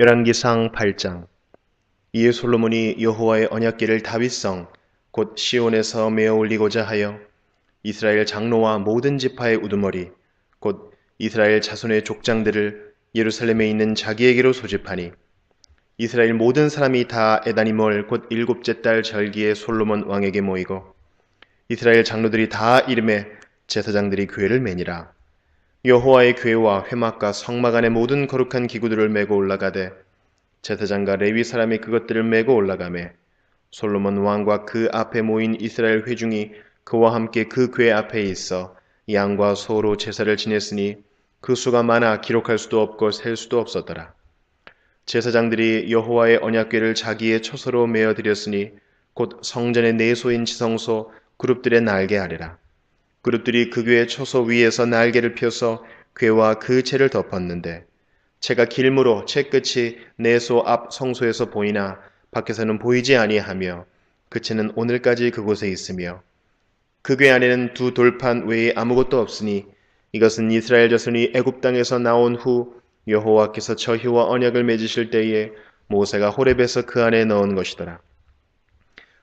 열왕기상 8장. 이에 솔로몬이 여호와의 언약궤를 다윗성 곧 시온에서 메어 올리고자 하여 이스라엘 장로와 모든 지파의 우두머리 곧 이스라엘 자손의 족장들을 예루살렘에 있는 자기에게로 소집하니 이스라엘 모든 사람이 다 에다니몰 곧 일곱째 달 절기에 솔로몬 왕에게 모이고 이스라엘 장로들이 다 이름에 제사장들이 궤를 매니라 여호와의 궤와 회막과 성막 안의 모든 거룩한 기구들을 메고 올라가되 제사장과 레위 사람이 그것들을 메고 올라가매 솔로몬 왕과 그 앞에 모인 이스라엘 회중이 그와 함께 그 궤 앞에 있어 양과 소로 제사를 지냈으니 그 수가 많아 기록할 수도 없고 셀 수도 없었더라. 제사장들이 여호와의 언약궤를 자기의 처소로 메어 드렸으니 곧 성전의 내소인 지성소 그룹들의 날개 아래라. 그룹들이 그 궤의 처소 위에서 날개를 펴서 궤와 그 채를 덮었는데 채가 길므로 채 끝이 내소 앞 성소에서 보이나 밖에서는 보이지 아니하며 그 채는 오늘까지 그곳에 있으며 그궤 안에는 두 돌판 외에 아무것도 없으니 이것은 이스라엘 자손이 애굽 땅에서 나온 후 여호와께서 저희와 언약을 맺으실 때에 모세가 호렙에서 그 안에 넣은 것이더라.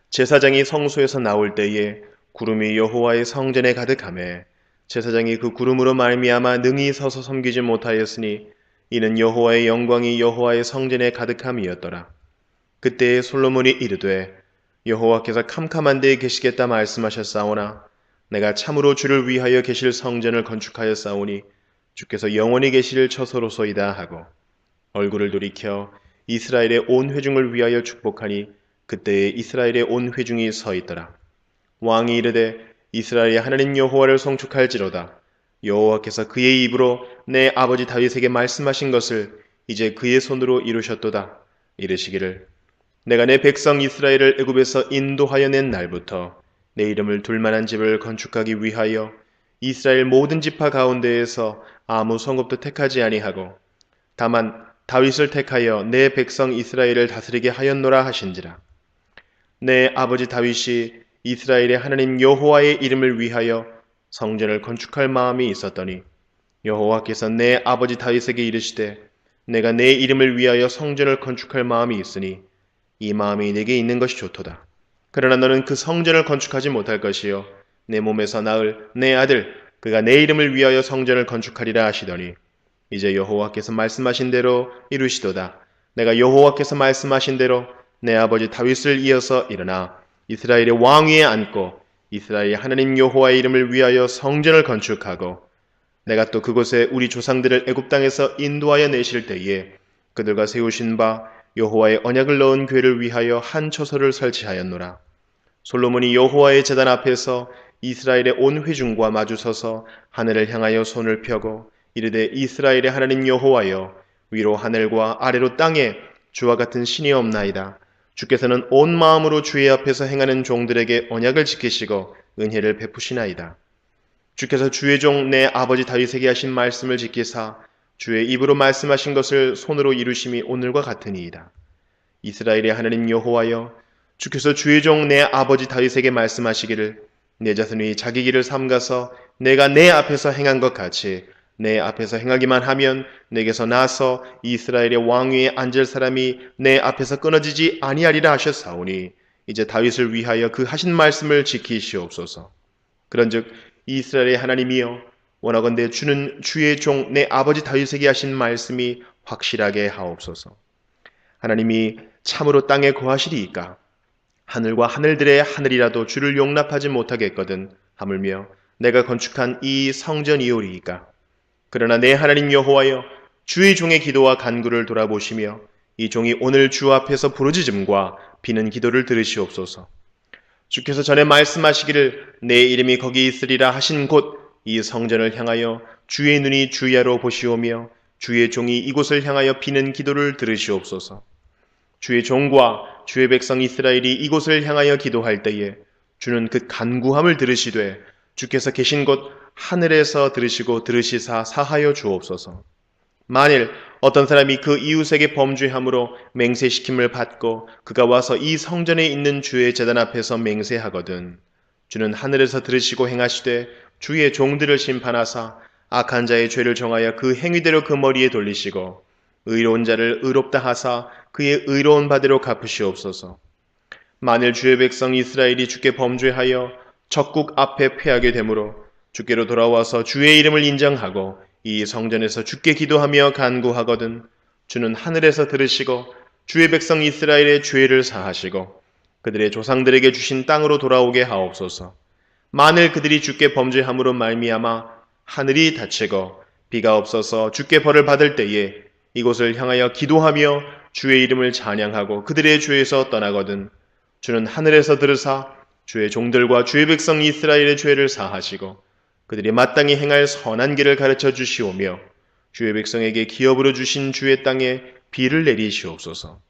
제사장이 성소에서 나올 때에 구름이 여호와의 성전에 가득하매 제사장이 그 구름으로 말미암아 능히 서서 섬기지 못하였으니 이는 여호와의 영광이 여호와의 성전에 가득함이었더라. 그때에 솔로몬이 이르되 여호와께서 캄캄한 데에 계시겠다 말씀하셨사오나 내가 참으로 주를 위하여 계실 성전을 건축하였사오니 주께서 영원히 계실 처소로소이다 하고 얼굴을 돌이켜 이스라엘의 온 회중을 위하여 축복하니 그때에 이스라엘의 온 회중이 서 있더라. 왕이 이르되 이스라엘의 하나님 여호와를 송축할지로다. 여호와께서 그의 입으로 내 아버지 다윗에게 말씀하신 것을 이제 그의 손으로 이루셨도다. 이르시기를 내가 내 백성 이스라엘을 애굽에서 인도하여 낸 날부터 내 이름을 둘만한 집을 건축하기 위하여 이스라엘 모든 지파 가운데에서 아무 성읍도 택하지 아니하고 다만 다윗을 택하여 내 백성 이스라엘을 다스리게 하였노라 하신지라. 내 아버지 다윗이 이스라엘의 하나님 여호와의 이름을 위하여 성전을 건축할 마음이 있었더니 여호와께서 내 아버지 다윗에게 이르시되 내가 내 이름을 위하여 성전을 건축할 마음이 있으니 이 마음이 내게 있는 것이 좋도다. 그러나 너는 그 성전을 건축하지 못할 것이요 내 몸에서 나을 내 아들 그가 내 이름을 위하여 성전을 건축하리라 하시더니 이제 여호와께서 말씀하신 대로 이루시도다. 내가 여호와께서 말씀하신 대로 내 아버지 다윗을 이어서 일어나 이스라엘의 왕 위에 앉고 이스라엘 하나님 여호와의 이름을 위하여 성전을 건축하고 내가 또 그곳에 우리 조상들을 애굽 땅에서 인도하여 내실 때에 그들과 세우신 바 여호와의 언약을 넣은 궤를 위하여 한 처소를 설치하였노라. 솔로몬이 여호와의 제단 앞에서 이스라엘의 온 회중과 마주서서 하늘을 향하여 손을 펴고 이르되 이스라엘의 하나님 여호와여 위로 하늘과 아래로 땅에 주와 같은 신이 없나이다. 주께서는 온 마음으로 주의 앞에서 행하는 종들에게 언약을 지키시고 은혜를 베푸시나이다. 주께서 주의 종 내 아버지 다윗에게 하신 말씀을 지키사 주의 입으로 말씀하신 것을 손으로 이루심이 오늘과 같으니이다. 이스라엘의 하나님 여호와여 주께서 주의 종 내 아버지 다윗에게 말씀하시기를 내 자손이 자기 길을 삼가서 내가 내 앞에서 행한 것 같이 내 앞에서 행하기만 하면 내게서 나서 이스라엘의 왕위에 앉을 사람이 내 앞에서 끊어지지 아니하리라 하셨사오니 이제 다윗을 위하여 그 하신 말씀을 지키시옵소서. 그런즉 이스라엘의 하나님이여 원하건대 주는 주의 종 내 아버지 다윗에게 하신 말씀이 확실하게 하옵소서. 하나님이 참으로 땅에 거하시리이까 하늘과 하늘들의 하늘이라도 주를 용납하지 못하겠거든 하물며 내가 건축한 이 성전이오리이까 그러나 내 하나님 여호와여 주의 종의 기도와 간구를 돌아보시며 이 종이 오늘 주 앞에서 부르짖음과 비는 기도를 들으시옵소서. 주께서 전에 말씀하시기를 내 이름이 거기 있으리라 하신 곳 이 성전을 향하여 주의 눈이 주야로 보시오며 주의 종이 이곳을 향하여 비는 기도를 들으시옵소서. 주의 종과 주의 백성 이스라엘이 이곳을 향하여 기도할 때에 주는 그 간구함을 들으시되 주께서 계신 곳 하늘에서 들으시고 들으시사 사하여 주옵소서. 만일 어떤 사람이 그 이웃에게 범죄함으로 맹세시킴을 받고 그가 와서 이 성전에 있는 주의 재단 앞에서 맹세하거든 주는 하늘에서 들으시고 행하시되 주의 종들을 심판하사 악한 자의 죄를 정하여 그 행위대로 그 머리에 돌리시고 의로운 자를 의롭다 하사 그의 의로운 바대로 갚으시옵소서. 만일 주의 백성 이스라엘이 주께 범죄하여 적국 앞에 패하게 되므로 주께로 돌아와서 주의 이름을 인정하고 이 성전에서 주께 기도하며 간구하거든 주는 하늘에서 들으시고 주의 백성 이스라엘의 죄를 사하시고 그들의 조상들에게 주신 땅으로 돌아오게 하옵소서. 만일 그들이 주께 범죄함으로 말미암아 하늘이 닫히고 비가 없어서 주께 벌을 받을 때에 이곳을 향하여 기도하며 주의 이름을 찬양하고 그들의 죄에서 떠나거든 주는 하늘에서 들으사 주의 종들과 주의 백성 이스라엘의 죄를 사하시고 그들이 마땅히 행할 선한 길을 가르쳐 주시오며 주의 백성에게 기업으로 주신 주의 땅에 비를 내리시옵소서.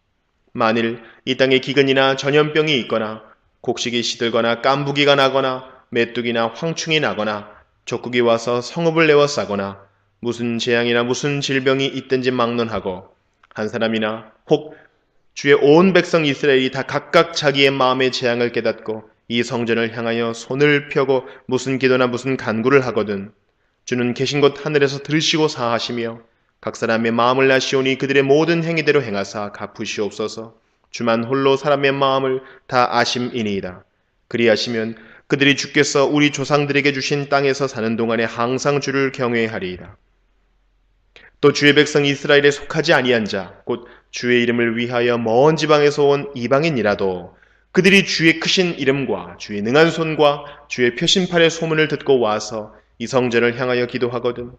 만일 이 땅에 기근이나 전염병이 있거나 곡식이 시들거나 깐부기가 나거나 메뚜기나 황충이 나거나 적국이 와서 성읍을 내어 싸거나 무슨 재앙이나 무슨 질병이 있든지 막론하고 한 사람이나 혹 주의 온 백성 이스라엘이 다 각각 자기의 마음의 재앙을 깨닫고 이 성전을 향하여 손을 펴고 무슨 기도나 무슨 간구를 하거든 주는 계신 곳 하늘에서 들으시고 사하시며 각 사람의 마음을 아시오니 그들의 모든 행위대로 행하사 갚으시옵소서. 주만 홀로 사람의 마음을 다 아심이니이다. 그리하시면 그들이 주께서 우리 조상들에게 주신 땅에서 사는 동안에 항상 주를 경외하리이다. 또 주의 백성 이스라엘에 속하지 아니한 자 곧 주의 이름을 위하여 먼 지방에서 온 이방인이라도 그들이 주의 크신 이름과 주의 능한 손과 주의 표신팔의 소문을 듣고 와서 이 성전을 향하여 기도하거든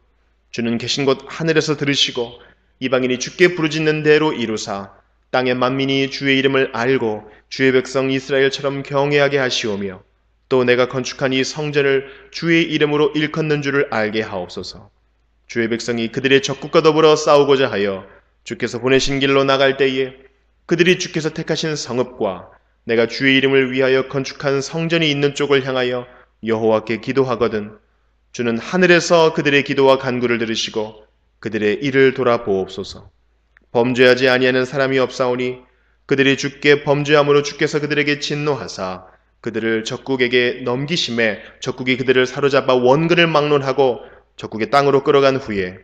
주는 계신 곳 하늘에서 들으시고 이방인이 주께 부르짖는 대로 이루사 땅의 만민이 주의 이름을 알고 주의 백성 이스라엘처럼 경외하게 하시오며 또 내가 건축한 이 성전을 주의 이름으로 일컫는 줄을 알게 하옵소서. 주의 백성이 그들의 적국과 더불어 싸우고자 하여 주께서 보내신 길로 나갈 때에 그들이 주께서 택하신 성읍과 내가 주의 이름을 위하여 건축한 성전이 있는 쪽을 향하여 여호와께 기도하거든 주는 하늘에서 그들의 기도와 간구를 들으시고 그들의 일을 돌아보옵소서. 범죄하지 아니하는 사람이 없사오니 그들이 주께 범죄함으로 주께서 그들에게 진노하사 그들을 적국에게 넘기심에 적국이 그들을 사로잡아 원근을 막론하고 적국의 땅으로 끌어간 후에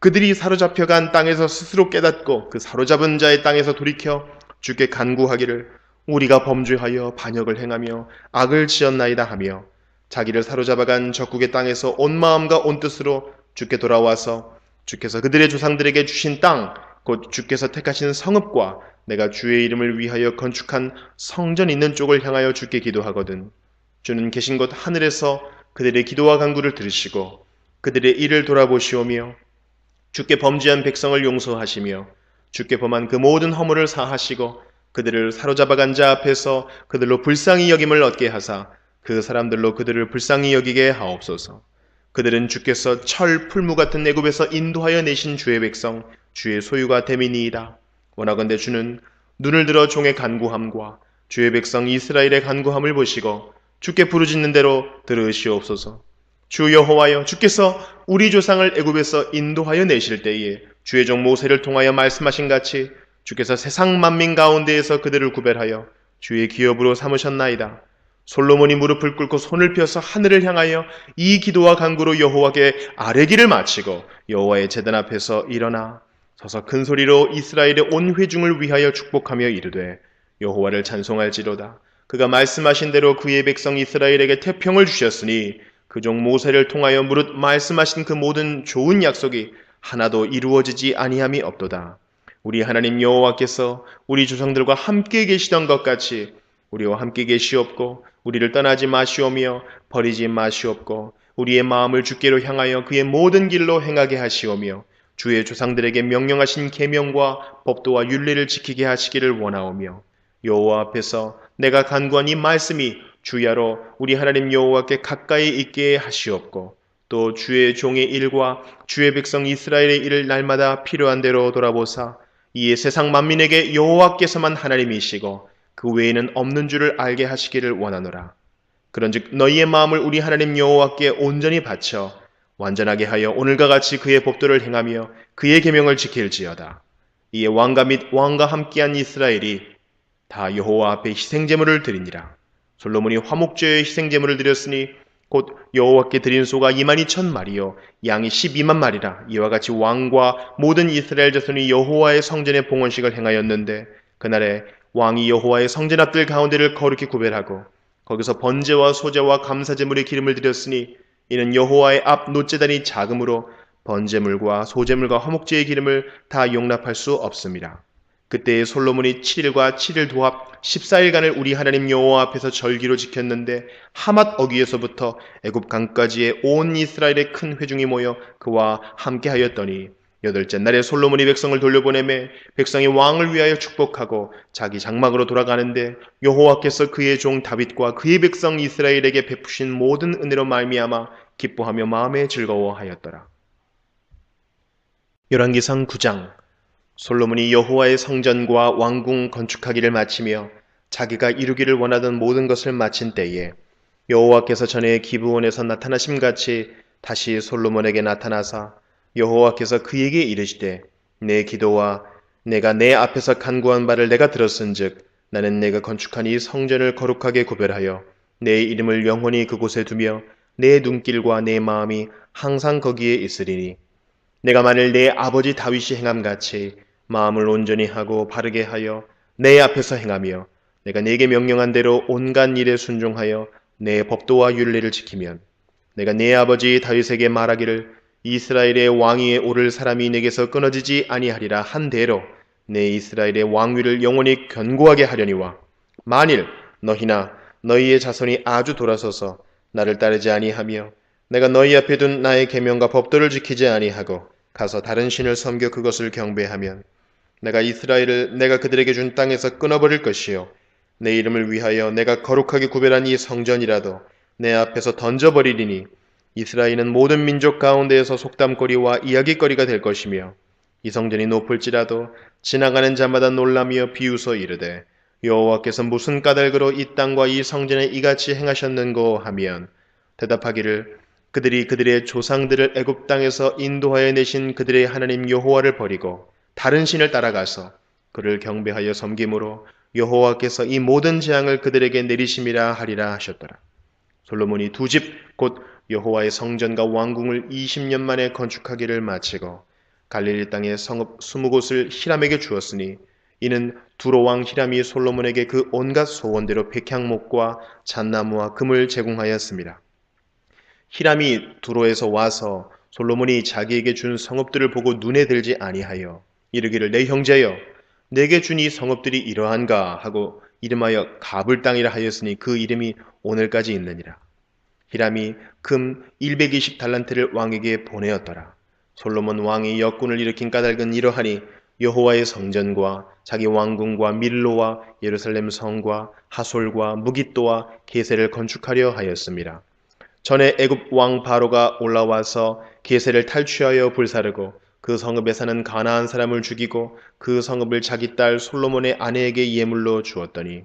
그들이 사로잡혀간 땅에서 스스로 깨닫고 그 사로잡은 자의 땅에서 돌이켜 주께 간구하기를 우리가 범죄하여 반역을 행하며 악을 지었나이다 하며 자기를 사로잡아간 적국의 땅에서 온 마음과 온 뜻으로 주께 돌아와서 주께서 그들의 조상들에게 주신 땅, 곧 주께서 택하신 성읍과 내가 주의 이름을 위하여 건축한 성전 있는 쪽을 향하여 주께 기도하거든. 주는 계신 곳 하늘에서 그들의 기도와 간구를 들으시고 그들의 일을 돌아보시오며 주께 범죄한 백성을 용서하시며 주께 범한 그 모든 허물을 사하시고 그들을 사로잡아간 자 앞에서 그들로 불쌍히 여김을 얻게 하사 그 사람들로 그들을 불쌍히 여기게 하옵소서. 그들은 주께서 철 풀무 같은 애굽에서 인도하여 내신 주의 백성 주의 소유가 됨이니이다. 원하건대 주는 눈을 들어 종의 간구함과 주의 백성 이스라엘의 간구함을 보시고 주께 부르짖는 대로 들으시옵소서. 주 여호와여 주께서 우리 조상을 애굽에서 인도하여 내실 때에 주의 종 모세를 통하여 말씀하신 같이 주께서 세상 만민 가운데에서 그들을 구별하여 주의 기업으로 삼으셨나이다. 솔로몬이 무릎을 꿇고 손을 펴서 하늘을 향하여 이 기도와 간구로 여호와께 아뢰기를 마치고 여호와의 제단 앞에서 일어나 서서 큰 소리로 이스라엘의 온 회중을 위하여 축복하며 이르되 여호와를 찬송할지로다. 그가 말씀하신 대로 그의 백성 이스라엘에게 태평을 주셨으니 그 종 모세를 통하여 무릇 말씀하신 그 모든 좋은 약속이 하나도 이루어지지 아니함이 없도다. 우리 하나님 여호와께서 우리 조상들과 함께 계시던 것 같이 우리와 함께 계시옵고 우리를 떠나지 마시오며 버리지 마시옵고 우리의 마음을 주께로 향하여 그의 모든 길로 행하게 하시오며 주의 조상들에게 명령하신 계명과 법도와 윤례를 지키게 하시기를 원하오며 여호와 앞에서 내가 간구한 이 말씀이 주야로 우리 하나님 여호와께 가까이 있게 하시옵고 또 주의 종의 일과 주의 백성 이스라엘의 일을 날마다 필요한 대로 돌아보사 이에 세상 만민에게 여호와께서만 하나님이시고 그 외에는 없는 줄을 알게 하시기를 원하노라. 그런즉 너희의 마음을 우리 하나님 여호와께 온전히 바쳐 완전하게 하여 오늘과 같이 그의 법도를 행하며 그의 계명을 지킬지어다. 이에 왕과 및 왕과 함께한 이스라엘이 다 여호와 앞에 희생제물을 드리니라. 솔로몬이 화목제의 희생제물을 드렸으니 곧 여호와께 드린 소가 2만 2천 마리요 양이 12만 마리라 이와 같이 왕과 모든 이스라엘 자손이 여호와의 성전에 봉헌식을 행하였는데 그날에 왕이 여호와의 성전 앞들 가운데를 거룩히 구별하고 거기서 번제와 소제와 감사제물의 기름을 드렸으니 이는 여호와의 앞 노제단이 작음으로 번제물과 소제물과 허목제의 기름을 다 용납할 수 없습니다. 그때에 솔로몬이 7일과 7일 도합 14일간을 우리 하나님 여호와 앞에서 절기로 지켰는데 하맛 어귀에서부터 애굽 강까지의 온 이스라엘의 큰 회중이 모여 그와 함께 하였더니 여덟째 날에 솔로몬이 백성을 돌려보내매 백성이 왕을 위하여 축복하고 자기 장막으로 돌아가는데 여호와께서 그의 종 다윗과 그의 백성 이스라엘에게 베푸신 모든 은혜로 말미암아 기뻐하며 마음에 즐거워하였더라. 열왕기상 9장 솔로몬이 여호와의 성전과 왕궁 건축하기를 마치며 자기가 이루기를 원하던 모든 것을 마친 때에 여호와께서 전에 기브온에서 나타나심 같이 다시 솔로몬에게 나타나사 여호와께서 그에게 이르시되 내 기도와 내가 내 앞에서 간구한 바를 내가 들었은즉 나는 내가 건축한 이 성전을 거룩하게 구별하여 내 이름을 영원히 그곳에 두며 내 눈길과 내 마음이 항상 거기에 있으리니 내가 만일 내 아버지 다윗이 행함 같이 마음을 온전히 하고 바르게 하여 내 앞에서 행하며 내가 내게 명령한 대로 온갖 일에 순종하여 내 법도와 윤례를 지키면 내가 내 아버지 다윗에게 말하기를 이스라엘의 왕위에 오를 사람이 내게서 끊어지지 아니하리라 한 대로 내 이스라엘의 왕위를 영원히 견고하게 하려니와 만일 너희나 너희의 자손이 아주 돌아서서 나를 따르지 아니하며 내가 너희 앞에 둔 나의 계명과 법도를 지키지 아니하고 가서 다른 신을 섬겨 그것을 경배하면 내가 이스라엘을 내가 그들에게 준 땅에서 끊어버릴 것이요. 내 이름을 위하여 내가 거룩하게 구별한 이 성전이라도 내 앞에서 던져버리리니 이스라엘은 모든 민족 가운데에서 속담거리와 이야기거리가 될 것이며 이 성전이 높을지라도 지나가는 자마다 놀라며 비웃어 이르되 여호와께서 무슨 까닭으로 이 땅과 이 성전에 이같이 행하셨는고 하면 대답하기를 그들이 그들의 조상들을 애굽 땅에서 인도하여 내신 그들의 하나님 여호와를 버리고 다른 신을 따라가서 그를 경배하여 섬김으로 여호와께서 이 모든 재앙을 그들에게 내리심이라 하리라 하셨더라. 솔로몬이 두 집 곧 여호와의 성전과 왕궁을 20년 만에 건축하기를 마치고 갈릴리 땅의 성읍 20곳을 히람에게 주었으니 이는 두로 왕 히람이 솔로몬에게 그 온갖 소원대로 백향목과 잣나무와 금을 제공하였습니다. 히람이 두로에서 와서 솔로몬이 자기에게 준 성읍들을 보고 눈에 들지 아니하여 이르기를 내 형제여 내게 준 이 성읍들이 이러한가 하고 이름하여 가불 땅이라 하였으니 그 이름이 오늘까지 있느니라. 히람이 금 120 달란트를 왕에게 보내었더라. 솔로몬 왕이 역군을 일으킨 까닭은 이러하니 여호와의 성전과 자기 왕궁과 밀로와 예루살렘 성과 하솔과 무깃도와 게세를 건축하려 하였습니다. 전에 애굽 왕 바로가 올라와서 게세를 탈취하여 불사르고 그 성읍에 사는 가나안 사람을 죽이고 그 성읍을 자기 딸 솔로몬의 아내에게 예물로 주었더니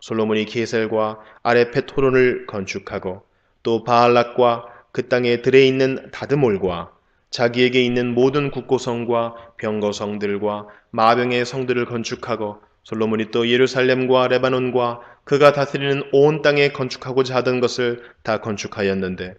솔로몬이 게셀과 아레페 토론을 건축하고 또 바알락과 그 땅에 들에 있는 다드몰과 자기에게 있는 모든 국고성과 병거성들과 마병의 성들을 건축하고 솔로몬이 또 예루살렘과 레바논과 그가 다스리는 온 땅에 건축하고자 하던 것을 다 건축하였는데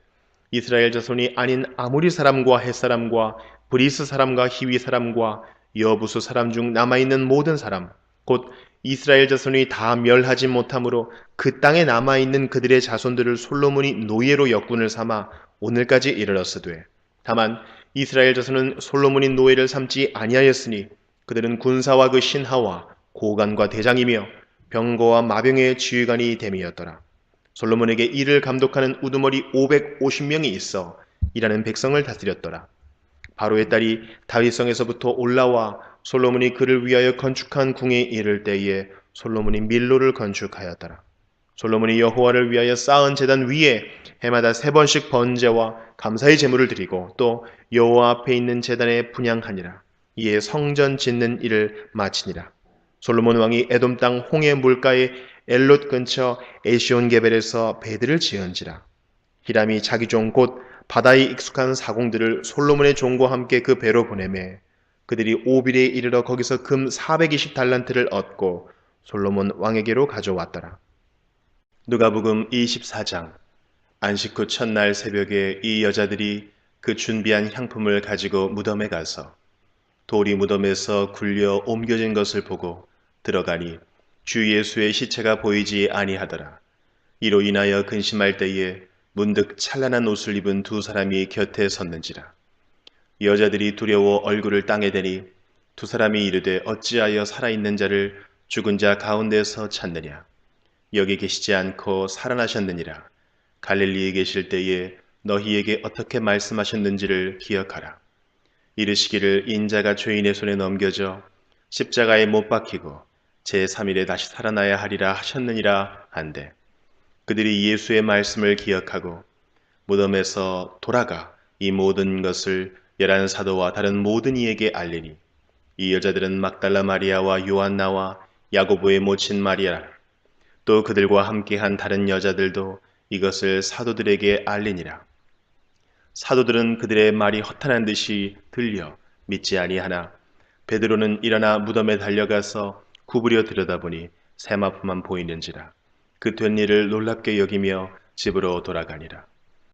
이스라엘 자손이 아닌 아무리 사람과 햇 사람과 브리스 사람과 히위 사람과 여부수 사람 중 남아있는 모든 사람 곧 이스라엘 자손이 다 멸하지 못하므로 그 땅에 남아있는 그들의 자손들을 솔로몬이 노예로 역군을 삼아 오늘까지 이르렀으되 다만 이스라엘 자손은 솔로몬이 노예를 삼지 아니하였으니 그들은 군사와 그 신하와 고관과 대장이며 병거와 마병의 지휘관이 됨이었더라. 솔로몬에게 이를 감독하는 우두머리 550명이 있어 일하는 백성을 다스렸더라. 바로의 딸이 다윗성에서부터 올라와 솔로몬이 그를 위하여 건축한 궁에 이를 때에 솔로몬이 밀로를 건축하였더라. 솔로몬이 여호와를 위하여 쌓은 제단 위에 해마다 세 번씩 번제와 감사의 제물을 드리고 또 여호와 앞에 있는 제단에 분양하니라. 이에 성전 짓는 일을 마치니라. 솔로몬 왕이 에돔 땅 홍해 물가의 엘롯 근처 에시온 게벨에서 배들을 지은지라. 히람이 자기 종 곧 바다에 익숙한 사공들을 솔로몬의 종과 함께 그 배로 보내매 그들이 오빌에 이르러 거기서 금 420달란트를 얻고 솔로몬 왕에게로 가져왔더라. 누가복음 24장 안식 후 첫날 새벽에 이 여자들이 그 준비한 향품을 가지고 무덤에 가서 돌이 무덤에서 굴려 옮겨진 것을 보고 들어가니 주 예수의 시체가 보이지 아니하더라. 이로 인하여 근심할 때에 문득 찬란한 옷을 입은 두 사람이 곁에 섰는지라. 여자들이 두려워 얼굴을 땅에 대니 두 사람이 이르되 어찌하여 살아있는 자를 죽은 자 가운데서 찾느냐. 여기 계시지 않고 살아나셨느니라. 갈릴리에 계실 때에 너희에게 어떻게 말씀하셨는지를 기억하라. 이르시기를 인자가 죄인의 손에 넘겨져 십자가에 못 박히고 제3일에 다시 살아나야 하리라 하셨느니라 한데 그들이 예수의 말씀을 기억하고 무덤에서 돌아가 이 모든 것을 열한 사도와 다른 모든 이에게 알리니 이 여자들은 막달라 마리아와 요한나와 야고보의 모친 마리아 또 그들과 함께한 다른 여자들도 이것을 사도들에게 알리니라. 사도들은 그들의 말이 허탄한 듯이 들려 믿지 아니하나 베드로는 일어나 무덤에 달려가서 구부려 들여다보니 세마포만 보이는지라 그 된 일을 놀랍게 여기며 집으로 돌아가니라.